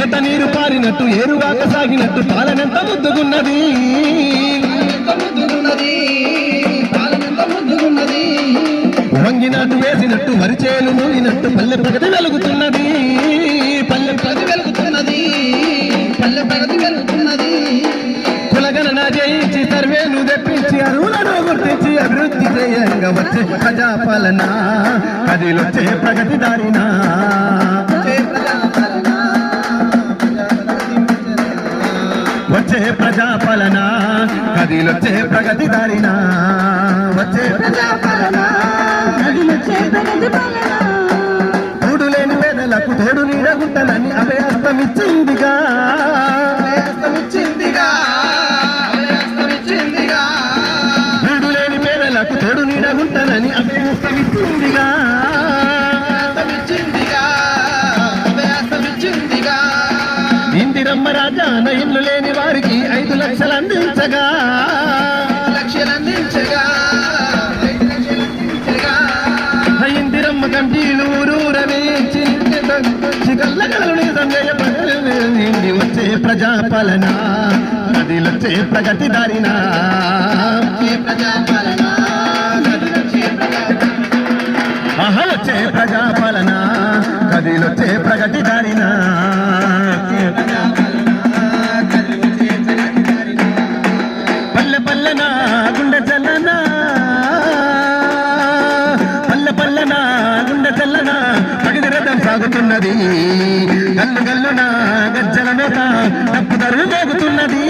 ఏట నీరు పారినట్టు ఏరువాక సాగినట్టు పాలనెంత ముద్దుగున్నది? ముద్దుకున్నది పాలనెంత ముద్దుకున్నది వంగినాటు వేసినట్టు వరిచేలు మూగినట్టు పల్లె ప్రగతి వెలుగుతున్నది. పల్లె ప్రగతి వెలుగుతున్నది. పల్లె ప్రగతి వెలుగుతున్నది. కులగణన జయించి సర్వేను తెప్పించి అరువులను గుర్తించి అభివృద్ధి చేయంగా వచ్చే ప్రజాపాలన కదిలొచ్చే ప్రగతి దారినా. వచ్చే ప్రజాపాలన. కదిలొచ్చే ప్రగతి దారినా. వచ్చే ప్రజాపాలన. కదిలొచ్చే ప్రగతి పాలన తోడు లేని పేదలకు తోడు నీడగుంటలని అభయస్తమిచ్చిందిగా అస్తమిచ్చిందిగా. అస్తమిచ్చిందిగా. తోడు లేని పేదలకు తోడు నీడగుంటలని అభయస్తమిచ్చిందిగా ఇందిరమ్మ రాజాన ఇల్లు లేని వారికి ఐదు లక్షలు అందించగా. లక్ష్యాలందించగా లక్ష్యాలందించగా ఇందిరమ్మ కంపీలు ఊరూర వేయించి కళ్ళగలని సంజయపడి వచ్చే ప్రజాపాలన. నదిలొచ్చే ప్రగతి దారినా. ప్రజాపాలన. వచ్చే ప్రజాపాలన. కదిలొచ్చే ప్రగతి దారినా. చల్లన పగిది రథం సాగుతున్నది. గల్లు గల్లున గజ్జల మేత తప్పు దరువు మోగుతున్నది